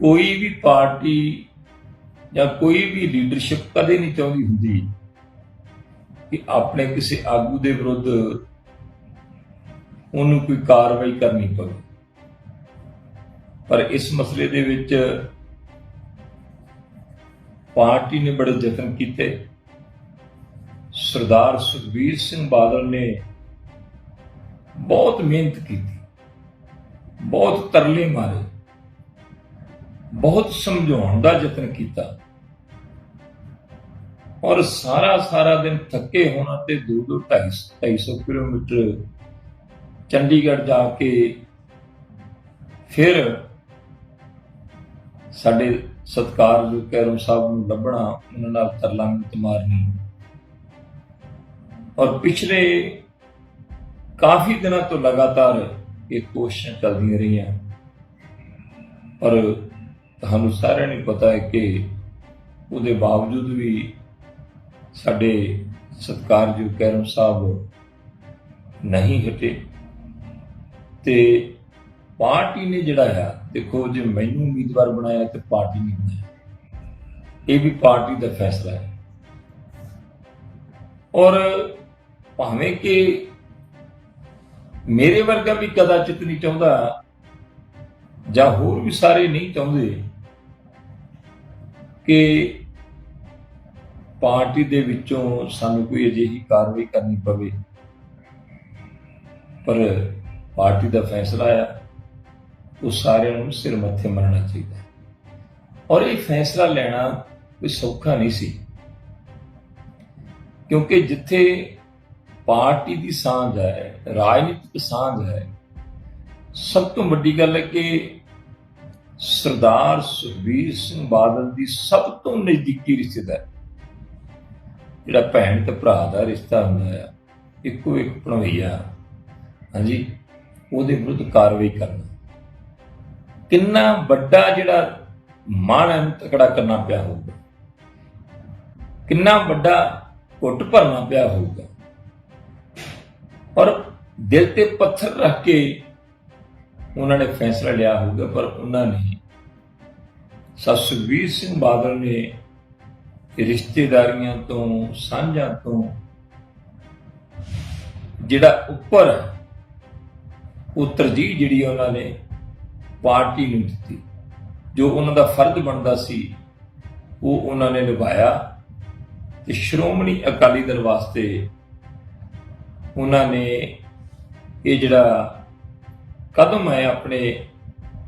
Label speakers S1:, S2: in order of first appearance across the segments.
S1: ਕੋਈ ਵੀ ਪਾਰਟੀ ਜਾਂ ਕੋਈ ਵੀ ਲੀਡਰਸ਼ਿਪ ਕਦੇ ਨਹੀਂ ਚਾਹੁੰਦੀ ਹੁੰਦੀ ਕਿ ਆਪਣੇ ਕਿਸੇ ਆਗੂ ਦੇ ਵਿਰੁੱਧ ਉਹਨੂੰ ਕੋਈ ਕਾਰਵਾਈ ਕਰਨੀ ਪਵੇ। ਪਰ ਇਸ ਮਸਲੇ ਦੇ ਵਿੱਚ ਪਾਰਟੀ ਨੇ ਬੜੇ ਯਤਨ ਕੀਤੇ। ਸਰਦਾਰ ਸੁਖਬੀਰ ਸਿੰਘ ਬਾਦਲ ਨੇ ਬਹੁਤ ਮਿਹਨਤ ਕੀਤੀ, ਬਹੁਤ ਤਰਲੇ ਮਾਰੇ। ਬਹੁਤ ਸਮਝਾਉਣ ਦਾ ਯਤਨ ਕੀਤਾ। ਔਰ ਸਾਰਾ ਸਾਰਾ ਦਿਨ ਥੱਕੇ ਹੋਣਾ ਤੇ 2 2 250 ਕਿਲੋਮੀਟਰ ਚੰਡੀਗੜ੍ਹ ਜਾ ਕੇ ਫਿਰ ਸਾਡੇ ਸਤਿਕਾਰਯੋਗ ਕੈਰਮ ਸਾਹਿਬ ਨੂੰ ਲੱਭਣਾ, ਉਹਨਾਂ ਨਾਲ ਤਰਲਾ ਮਿੰਤ ਮਾਰਨੀ। ਔਰ ਪਿਛਲੇ ਕਾਫੀ ਦਿਨਾਂ ਤੋਂ ਲਗਾਤਾਰ ਇਹ ਕੋਸ਼ਿਸ਼ਾਂ ਚੱਲਦੀਆਂ ਰਹੀਆਂ। ਪਰ ਤੁਹਾਨੂੰ ਸਾਰਿਆਂ ਨੂੰ ਪਤਾ ਹੈ ਕਿ ਉਹਦੇ ਬਾਵਜੂਦ ਵੀ ਸਾਡੇ ਸਤਿਕਾਰਯੋਗ ਕੈਰਮ ਸਾਹਿਬ ਨਹੀਂ ਹਟੇ ਤੇ ਪਾਰਟੀ ਨੇ ਜਿਹੜਾ ਆ, ਦੇਖੋ ਜੇ ਮੈਨੂੰ ਉਮੀਦਵਾਰ ਬਣਾਇਆ ਤੇ ਪਾਰਟੀ ਨੇ ਬਣਾਇਆ, ਇਹ ਵੀ ਪਾਰਟੀ ਦਾ ਫੈਸਲਾ ਹੈ। ਔਰ ਭਾਵੇਂ ਕਿ ਮੇਰੇ ਵਰਗਾ ਵੀ ਕਦਾਚਿਤ ਨਹੀਂ ਚਾਹੁੰਦਾ ਜਾਂ ਹੋਰ ਵੀ ਸਾਰੇ ਨਹੀਂ ਚਾਹੁੰਦੇ ਕਿ ਪਾਰਟੀ ਦੇ ਵਿੱਚੋਂ ਸਾਨੂੰ ਕੋਈ ਅਜਿਹੀ ਕਾਰਵਾਈ ਕਰਨੀ ਪਵੇ। ਪਰ ਪਾਰਟੀ ਦਾ ਫੈਸਲਾ ਆ, ਉਹ ਸਾਰਿਆਂ ਨੂੰ ਸਿਰ ਮੱਥੇ ਮੰਨਣਾ ਚਾਹੀਦਾ। ਔਰ ਇਹ ਫੈਸਲਾ ਲੈਣਾ ਕੋਈ ਸੌਖਾ ਨਹੀਂ ਸੀ। ਕਿਉਂਕਿ ਜਿੱਥੇ ਪਾਰਟੀ ਦੀ ਸਾਂਝ ਹੈ, ਰਾਜਨੀਤਿਕ ਸਾਂਝ ਹੈ, ਸਭ ਤੋਂ ਵੱਡੀ ਗੱਲ ਹੈ ਕਿ ਸਰਦਾਰ ਸੁਖਬੀਰ ਸਿੰਘ ਬਾਦਲ ਦੀ ਸਭ ਤੋਂ ਨਜ਼ਦੀਕੀ ਰਿਸ਼ਤੇਦਾਰ। ਜਿਹੜਾ ਭੈਣ ਤੇ ਭਰਾ ਦਾ ਰਿਸ਼ਤਾ ਹੁੰਦਾ ਆ, ਇੱਕੋ ਇੱਕ ਭਣਵਈਆ। ਹਾਂਜੀ, ਉਹਦੇ ਵਿਰੁੱਧ ਕਾਰਵਾਈ ਕਰਨਾ। ਕਿੰਨਾ ਵੱਡਾ ਜਿਹੜਾ ਮਾਣ ਹੈ ਤਕੜਾ ਕਰਨਾ ਪਿਆ ਹੋਊਗਾ। ਕਿੰਨਾ ਵੱਡਾ ਘੁੱਟ ਭਰਨਾ ਪਿਆ ਹੋਊਗਾ। ਔਰ ਦਿਲ ਤੇ ਪੱਥਰ ਰੱਖ ਕੇ ਉਹਨਾਂ ਨੇ ਫੈਸਲਾ ਲਿਆ ਹੋਊਗਾ, ਪਰ ਉਹਨਾਂ ਨੇ ਸਰ ਸੁਖਬੀਰ ਸਿੰਘ ਬਾਦਲ ਨੇ ਰਿਸ਼ਤੇਦਾਰੀਆਂ ਤੋਂ, ਸਾਂਝਾਂ ਤੋਂ ਜਿਹੜਾ ਉੱਪਰ ਹੈ, ਉਹ ਤਰਜੀਹ ਜਿਹੜੀ ਉਹਨਾਂ ਨੇ ਪਾਰਟੀ ਨੂੰ ਦਿੱਤੀ। ਜੋ ਉਹਨਾਂ ਦਾ ਫਰਜ਼ ਬਣਦਾ ਸੀ, ਉਹ ਉਹਨਾਂ ਨੇ ਨਿਭਾਇਆ ਤੇ ਸ਼੍ਰੋਮਣੀ ਅਕਾਲੀ ਦਲ ਵਾਸਤੇ ਉਹਨਾਂ ਨੇ ਇਹ ਜਿਹੜਾ ਕਦਮ ਹੈ ਆਪਣੇ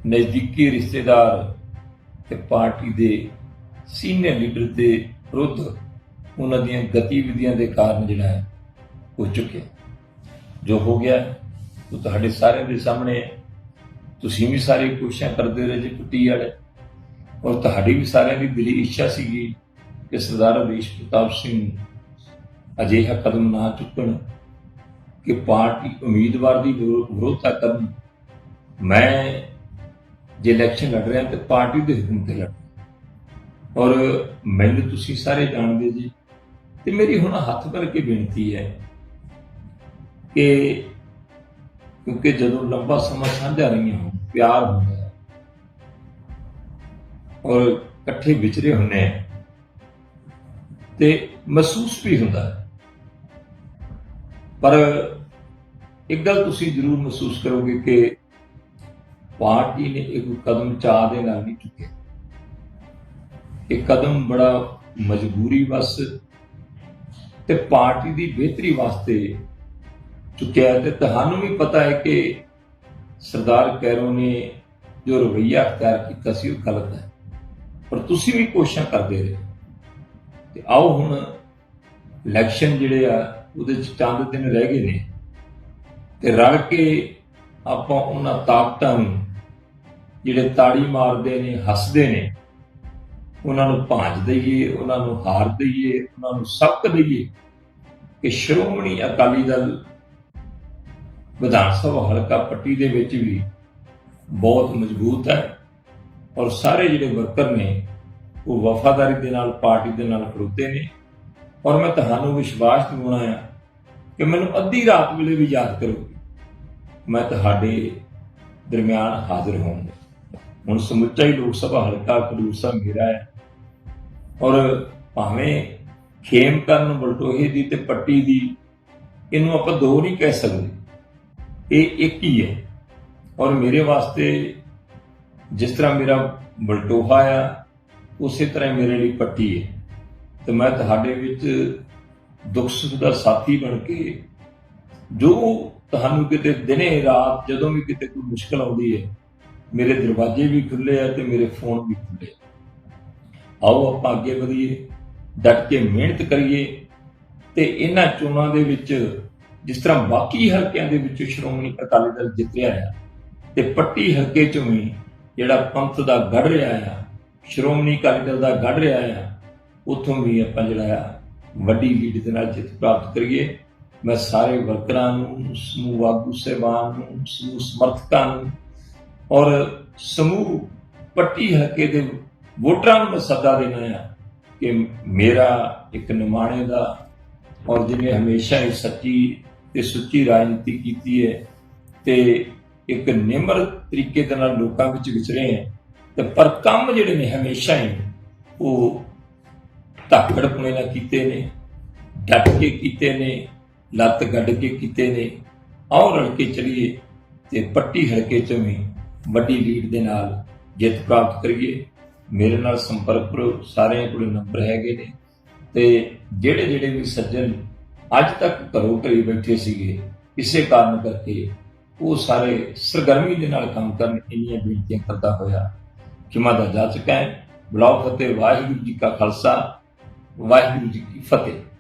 S1: ਨਜ਼ਦੀਕੀ ਰਿਸ਼ਤੇਦਾਰ ਤੇ ਪਾਰਟੀ ਦੇ ਸੀਨੀਅਰ ਲੀਡਰ ਦੇ ਵਿਰੁੱਧ ਉਹਨਾਂ ਦੀਆਂ ਗਤੀਵਿਧੀਆਂ ਦੇ ਕਾਰਨ ਜਿਹੜਾ ਹੈ ਹੋ ਚੁੱਕਿਆ ਜੋ ਹੋ ਗਿਆ, ਉਹ ਤੁਹਾਡੇ ਸਾਰਿਆਂ ਦੇ ਸਾਹਮਣੇ ਹੈ। ਤੁਸੀਂ ਵੀ ਸਾਰੇ ਕੋਸ਼ਿਸ਼ਾਂ ਕਰਦੇ ਰਹੇ ਜੀ ਕੁੱਟੀ ਵਾਲੇ ਔਰ ਤੁਹਾਡੀ ਵੀ ਸਾਰਿਆਂ ਦੀ ਦਿਲੀ ਇੱਛਾ ਸੀਗੀ ਕਿ ਸਰਦਾਰ ਅਵੀਸ਼ ਪ੍ਰਤਾਪ ਸਿੰਘ ਅਜਿਹਾ ਕਦਮ ਨਾ ਚੁੱਕਣ, ਕਿ ਪਾਰਟੀ ਉਮੀਦਵਾਰ ਦੀ ਵਿਰੋ- ਵਿਰੋਧਤਾ ਕਰਨ ਮੈਂ ਜੇ ਇਲੈਕਸ਼ਨ ਲੜ ਰਿਹਾ ਤੇ ਪਾਰਟੀ ਦੇ ਹੁਕਮ ਤੇ ਲੜ ਔਰ ਮੈਨੂੰ ਤੁਸੀਂ ਸਾਰੇ ਜਾਣਦੇ ਜੀ, ਤੇ ਮੇਰੀ ਹੁਣ ਹੱਥ ਭਰ ਕੇ ਬੇਨਤੀ ਹੈ ਕਿ ਕਿਉਂਕਿ ਜਦੋਂ ਲੰਬਾ ਸਮਾਂ ਸਾਂਝਾ ਰਹੀਆਂ ਹੋਣ, ਪਿਆਰ ਹੁੰਦਾ ਔਰ ਇਕੱਠੇ ਵਿਚਰੇ ਹੁੰਨੇ ਆ ਤੇ ਮਹਿਸੂਸ ਵੀ ਹੁੰਦਾ ਹੈ। ਪਰ ਇੱਕ ਗੱਲ ਤੁਸੀਂ ਜ਼ਰੂਰ ਮਹਿਸੂਸ ਕਰੋਗੇ ਕਿ ਪਾਰਟੀ ਨੇ ਇੱਕ ਕਦਮ ਚਾਹ ਦੇ ਨਾਲ ਨਹੀਂ ਚੁੱਕਿਆ। ਇਹ ਕਦਮ ਬੜਾ ਮਜਬੂਰੀ ਵਸ ਤੇ ਪਾਰਟੀ ਦੀ ਬਿਹਤਰੀ ਵਾਸਤੇ ਚੁੱਕਿਆ ਤੇ ਤੁਹਾਨੂੰ ਵੀ ਪਤਾ ਹੈ ਕਿ ਸਰਦਾਰ ਕੈਰੋ ਨੇ ਜੋ ਰਵਈਆ ਅਖਤਿਆਰ ਕੀਤਾ ਸੀ ਉਹ ਗਲਤ ਹੈ। ਪਰ ਤੁਸੀਂ ਵੀ ਕੋਸ਼ਿਸ਼ਾਂ ਕਰਦੇ ਰਹੇ। ਤੇ ਆਓ ਹੁਣ ਇਲੈਕਸ਼ਨ ਜਿਹੜੇ ਆ, ਉਹਦੇ ਚ ਚੰਦ ਦਿਨ ਰਹਿ ਗਏ ਨੇ। ਤੇ ਰਲ ਕੇ ਆਪਾਂ ਉਹਨਾਂ ਤਾਕਤਾਂ ਨੂੰ ਜਿਹੜੇ ਤਾੜੀ ਮਾਰਦੇ ਨੇ, ਹੱਸਦੇ ਨੇ, ਉਹਨਾਂ ਨੂੰ ਭਾਂਜ ਦਈਏ, ਉਹਨਾਂ ਨੂੰ ਹਾਰ ਦਈਏ, ਉਹਨਾਂ ਨੂੰ ਸਬਕ ਦਈਏ ਕਿ ਸ਼੍ਰੋਮਣੀ ਅਕਾਲੀ ਦਲ ਵਿਧਾਨ ਸਭਾ ਹਲਕਾ ਪੱਟੀ ਦੇ ਵਿੱਚ ਵੀ ਬਹੁਤ ਮਜ਼ਬੂਤ ਹੈ ਔਰ ਸਾਰੇ ਜਿਹੜੇ ਵਰਕਰ ਨੇ, ਉਹ ਵਫਾਦਾਰੀ ਦੇ ਨਾਲ, ਪਾਰਟੀ ਦੇ ਨਾਲ ਖੜੋਤੇ ਨੇ ਔਰ ਮੈਂ ਤੁਹਾਨੂੰ ਵਿਸ਼ਵਾਸ ਦਿਵਾਉਣਾ ਹੈ ਕਿ ਮੈਨੂੰ ਅੱਧੀ ਰਾਤ ਵੇਲੇ ਵੀ ਯਾਦ ਕਰੋ ਮੈਂ ਤੁਹਾਡੇ ਦਰਮਿਆਨ ਹਾਜ਼ਰ ਹੋਵਾਂਗਾ। ਹੁਣ ਸਮੁੱਚਾ ਹੀ ਲੋਕ ਸਭਾ ਹਲਕਾ ਖਡੂਰ ਸਾਹਿਬ ਮੇਰਾ ਹੈ। ਔਰ ਭਾਵੇਂ ਖੇਮ ਕਰਨ ਬਲਟੋਹੇ ਦੀ ਤੇ ਪੱਟੀ ਦੀ, ਇਹਨੂੰ ਆਪਾਂ ਦੋ ਨਹੀਂ ਕਹਿ ਸਕਦੇ। ਇਹ ਇੱਕ ਹੀ ਹੈ। ਔਰ ਮੇਰੇ ਵਾਸਤੇ ਜਿਸ ਤਰ੍ਹਾਂ ਮੇਰਾ ਬਲਟੋਹਾ ਆ, ਉਸੇ ਤਰ੍ਹਾਂ ਮੇਰੇ ਲਈ ਪੱਟੀ ਹੈ। ਤੇ ਮੈਂ ਤੁਹਾਡੇ ਵਿੱਚ ਦੁੱਖ ਸੁੱਖ ਦਾ ਸਾਥੀ ਬਣ ਕੇ ਜੋ ਤੁਹਾਨੂੰ ਕਿਤੇ ਦਿਨੇ ਰਾਤ ਜਦੋਂ ਵੀ ਕਿਤੇ ਕੋਈ ਮੁਸ਼ਕਲ ਆਉਂਦੀ ਹੈ ਮੇਰੇ ਦਰਵਾਜ਼ੇ ਵੀ ਖੁੱਲੇ ਆ ਤੇ ਮੇਰੇ ਫੋਨ ਵੀ ਖੁੱਲੇ ਆਓ ਆਪਾਂ ਅੱਗੇ ਵਧੀਏ, ਡਟ ਕੇ ਮਿਹਨਤ ਕਰੀਏ ਤੇ ਇਹਨਾਂ ਚੋਣਾਂ ਦੇ ਵਿੱਚ ਜਿਸ ਤਰ੍ਹਾਂ ਬਾਕੀ ਹਲਕਿਆਂ ਦੇ ਵਿੱਚ ਸ਼੍ਰੋਮਣੀ ਅਕਾਲੀ ਦਲ ਜਿੱਤ ਰਿਹਾ ਆ ਤੇ ਪੱਟੀ ਹਲਕੇ ਚੋਂ ਵੀ ਜਿਹੜਾ ਪੰਥ ਦਾ ਗੜ ਰਿਹਾ ਆ, ਸ਼੍ਰੋਮਣੀ ਅਕਾਲੀ ਦਲ ਦਾ ਗੜ ਰਿਹਾ ਆ, ਉੱਥੋਂ ਵੀ ਆਪਾਂ ਜਿਹੜਾ ਆ ਵੱਡੀ ਲੀਡ ਦੇ ਨਾਲ ਜਿੱਤ ਪ੍ਰਾਪਤ ਕਰੀਏ। ਮੈਂ ਸਾਰੇ ਵਰਕਰਾਂ ਨੂੰ, ਸਮੂਹ ਆਗੂ ਸਹਿਬਾਨ ਨੂੰ, ਸਮੂਹ ਸਮਰਥਕਾਂ ਨੂੰ ਔਰ ਸਮੂਹ ਪੱਟੀ ਹਲਕੇ ਦੇ ਵੋਟਰਾਂ ਨੂੰ ਮੈਂ ਸੱਦਾ ਦੇਣਾ ਆ ਕਿ ਮੇਰਾ ਇੱਕ ਨਿਮਾਣੇ ਦਾ ਔਰ ਜਿਵੇਂ ਹਮੇਸ਼ਾ ਹੀ ਸੱਚੀ ਤੇ ਸੁੱਚੀ ਰਾਜਨੀਤੀ ਕੀਤੀ ਹੈ ਤੇ ਇੱਕ ਨਿਮਰ ਤਰੀਕੇ ਦੇ ਨਾਲ ਲੋਕਾਂ ਵਿੱਚ ਵਿਚਰੇ ਹੈ, ਤੇ ਪਰ ਕੰਮ ਜਿਹੜੇ ਨੇ ਹਮੇਸ਼ਾ ਹੀ ਉਹ ਧਾਕੜਪੁਣੇ ਨਾਲ ਕੀਤੇ ਨੇ, ਡੱਟ ਕੇ ਕੀਤੇ ਨੇ, ਲੱਤ ਗੱਡ ਕੇ ਕੀਤੇ ਨੇ ਆਓ ਰਲ ਕੇ ਚਲੀਏ ਤੇ ਪੱਟੀ ਹਲਕੇ ਚੋਂ ਵੀ ਵੱਡੀ ਲੀਡ ਦੇ ਨਾਲ ਜਿੱਤ ਪ੍ਰਾਪਤ ਕਰੀਏ। ਮੇਰੇ ਨਾਲ ਸੰਪਰਕ ਕਰੋ, ਸਾਰਿਆਂ ਕੋਲ ਨੰਬਰ ਹੈਗੇ ਨੇ। ਤੇ ਜਿਹੜੇ ਜਿਹੜੇ ਵੀ ਸੱਜਣ ਅੱਜ ਤੱਕ ਘਰੋਂ ਘਰੀ ਬੈਠੇ ਸੀਗੇ, ਇਸੇ ਕਾਰਨ ਕਰਕੇ ਉਹ ਸਾਰੇ ਸਰਗਰਮੀ ਦੇ ਨਾਲ ਕੰਮ ਕਰਨ ਇੰਨੀਆਂ ਬੇਨਤੀਆਂ ਕਰਦਾ ਹੋਇਆ ਖਿਮਾ ਦਾ ਜਾ ਚੁੱਕਾ ਹੈ। ਬੁਲਾਓ ਫਤਿਹ, ਵਾਹਿਗੁਰੂ ਜੀ ਕਾ ਖਾਲਸਾ, ਵਾਹਿਗੁਰੂ ਜੀ ਕੀ ਫਤਿਹ।